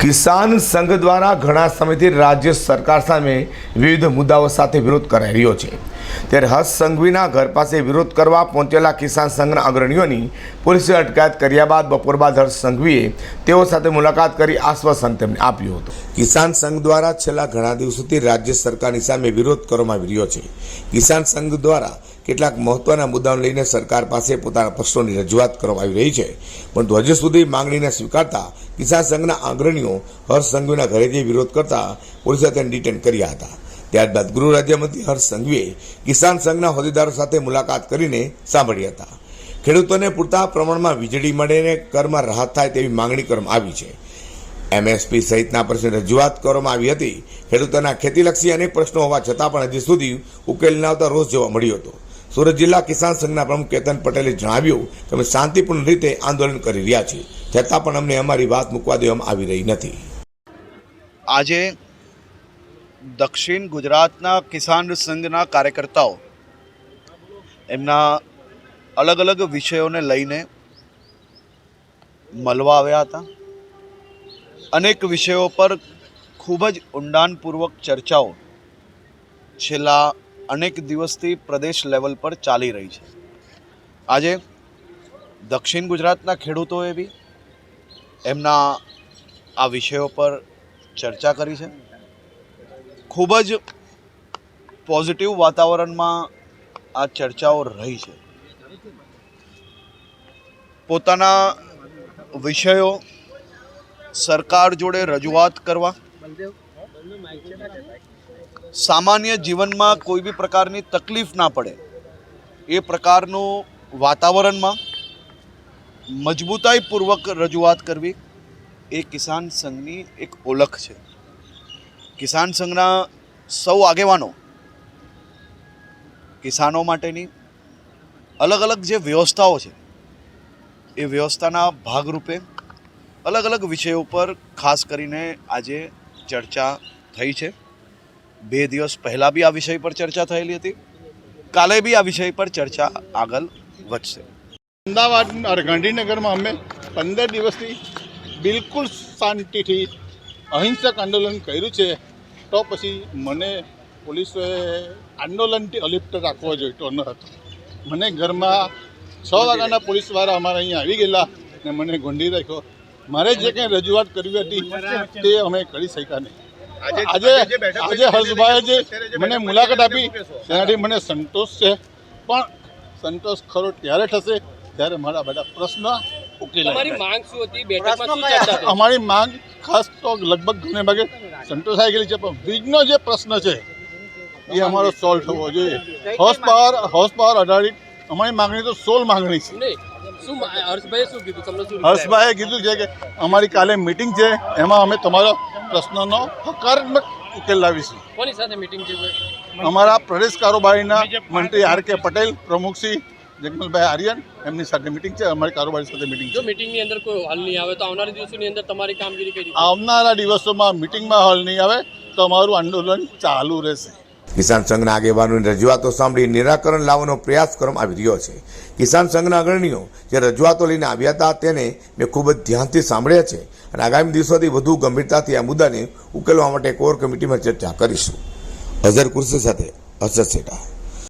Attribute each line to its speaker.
Speaker 1: કિસાન સંઘ દ્વારા ઘણા સમયથી રાજ્ય સરકાર સામે વિવિધ મુદ્દાઓ સાથે વિરોધ કરાઈ રહ્યો છે. ત્યારે હર્ષ સંઘવીના ઘર પાસે વિરોધ કરવા પહોંચેલા કિસાન સંઘના અગ્રણીઓની પોલીસે અટકાયત કર્યા બાદ બપોર બાદ હર્ષ સંઘવીએ તેઓ સાથે મુલાકાત કરી આશ્વાસન તેમને આપ્યું હતું. કિસાન સંઘ દ્વારા છેલ્લા ઘણા દિવસોથી રાજ્ય સરકારની સામે વિરોધ કરવામાં આવી રહ્યો છે. કિસાન સંઘ દ્વારા કેટલાક મહત્વના મુદ્દાઓને લઈને સરકાર પાસે પોતાના પ્રશ્નોની રજૂઆત કરવામાં આવી રહી છે. પરંતુ હજુ સુધી માંગણીને સ્વીકારતા કિસાન સંઘના અગ્રણીઓ હર્ષ સંઘવીના ઘરેથી વિરોધ કરતા પોલીસે તેને ડિટેન કર્યા હતા. ત્યારબાદ ગૃહ રાજ્યમંત્રી હર્ષ સંઘવીએ કિસાન સંઘના હોદ્દેદારો સાથે મુલાકાત કરીને સાંભળ્યા હતા. ખેડૂતોને પૂરતા પ્રમાણમાં વીજળી મળીને કરમાં રાહત થાય તેવી માંગણી કરવામાં આવી છે. એમએસપી સહિતના પ્રશ્ને રજૂઆત કરવામાં આવી હતી. ખેડૂતોના ખેતીલક્ષી અનેક પ્રશ્નો હોવા છતાં પણ હજી સુધી ઉકેલ ન આવતા રોષ જોવા મળ્યો હતો. સુરત જિલ્લા કિસાન સંઘના પ્રમુખ કેતન પટેલે જણાવ્યું કે અમે શાંતિપૂર્ણ રીતે આંદોલન કરી રહ્યા છીએ છતાં પણ અમને અમારી વાત મૂકવા દેવામાં આવી રહી નથી.
Speaker 2: આજે દક્ષિણ ગુજરાતના કિસાન સંઘના કાર્યકર્તાઓ એમના અલગ અલગ વિષયોને લઈને મળવા આવ્યા હતા. અનેક વિષયો પર ખૂબ જ ઊંડાણપૂર્વક ચર્ચાઓ છેલ્લા અનેક દિવસથી પ્રદેશ લેવલ પર ચાલી રહી છે. આજે દક્ષિણ ગુજરાતના ખેડૂતોએ બી એમના આ વિષયો પર ચર્ચા કરી છે. ખૂબ જ પોઝિટિવ વાતાવરણમાં આ ચર્ચાઓ રહી છે. પોતાના વિષયો સરકાર જોડે રજૂઆત કરવા, સામાન્ય જીવનમાં કોઈ બી પ્રકારની તકલીફ ના પડે, એ પ્રકારનું વાતાવરણમાં મજબૂતાઈપૂર્વક રજૂઆત કરવી એ કિસાન સંઘની એક ઓળખ છે. કિસાન સંઘના સૌ આગેવાનો કિસાનો માટેની અલગ અલગ જે વ્યવસ્થાઓ છે, એ વ્યવસ્થાના ભાગરૂપે અલગ અલગ વિષયો પર ખાસ કરીને આજે ચર્ચા થઈ છે. બે દિવસ પહેલાં બી આ વિષય પર ચર્ચા થયેલી હતી. કાલે બી આ વિષય પર ચર્ચા આગળ વધશે.
Speaker 3: અમદાવાદ ગાંધીનગરમાં અમે પંદર દિવસથી બિલકુલ શાંતિથી અહિંસક આંદોલન કર્યું છે. તો પછી મને પોલીસોએ આંદોલનથી અલિપ્ત રાખવો જોઈતો ન હતો. મને ઘરમાં છ વાગ્યાના પોલીસવાળા અમારા અહીંયા આવી ગયેલા ને મને ગોંડી રાખ્યો. મારે જે કંઈ રજૂઆત કરવી હતી તે અમે કરી શક્યા નહીં. આજે આજે હર્ષભાઈએ જે મને મુલાકાત આપી તેનાથી મને સંતોષ છે. પણ સંતોષ ખરો ત્યારે થશે ત્યારે મારા બધા પ્રશ્ન ઉકેલાય.
Speaker 4: તમારી માંગ શું હતી? બેઠકમાં શું ચર્ચા થઈ?
Speaker 3: અમારી માંગ ખાસ તો લગભગ ઘણે ભાગે સંતોષાઈ ગયેલી છે પણ વીજનો જે પ્રશ્ન છે એ અમારો સોલ્વ થવો જોઈએ. હોર્સ પાવર હોર્સ પાવર આધારિત અમારી માંગણી તો સોલ માંગણી છે.
Speaker 4: શું હર્ષભાઈએ કીધું?
Speaker 3: છે કે અમારી કાલે મિટિંગ છે એમાં અમે તમારો પ્રશ્નનો હકારાત્મક ઉકેલ લાવીશું.
Speaker 4: કોની સાથે મીટિંગ છે?
Speaker 3: અમારા પ્રદેશ કારોબારીના મંત્રી આર કે પટેલ પ્રમુખશ્રી જગમલભાઈ આર્યન એમની સાથે મિટિંગ છે અમારી કારોબારી સાથે મિટિંગ
Speaker 4: જો
Speaker 3: છે.
Speaker 4: મીટિંગની અંદર કોઈ હલ નહીં આવે તો આવનારા દિવસોની અંદર તમારી કામગીરી કઈ
Speaker 3: આવનારા દિવસોમાં મિટિંગમાં હલ નહીં આવે તો અમારું આંદોલન ચાલુ રહેશે.
Speaker 1: કિસાન સંઘના આગેવાનોની રજૂઆતો સાંભળી નિરાકરણ લાવવાનો પ્રયાસ કરવામાં આવી રહ્યો છે. કિસાન સંઘના અગ્રણીઓ જે રજૂઆતો લઈને આવ્યા હતા તેને મેં ખૂબ જ ધ્યાનથી સાંભળ્યા છે અને આગામી દિવસોથી વધુ ગંભીરતાથી આ મુદ્દાને ઉકેલવા માટે કોર કમિટીમાં ચર્ચા કરીશું. અઝર કુર્સી સાથે અસર શેઠા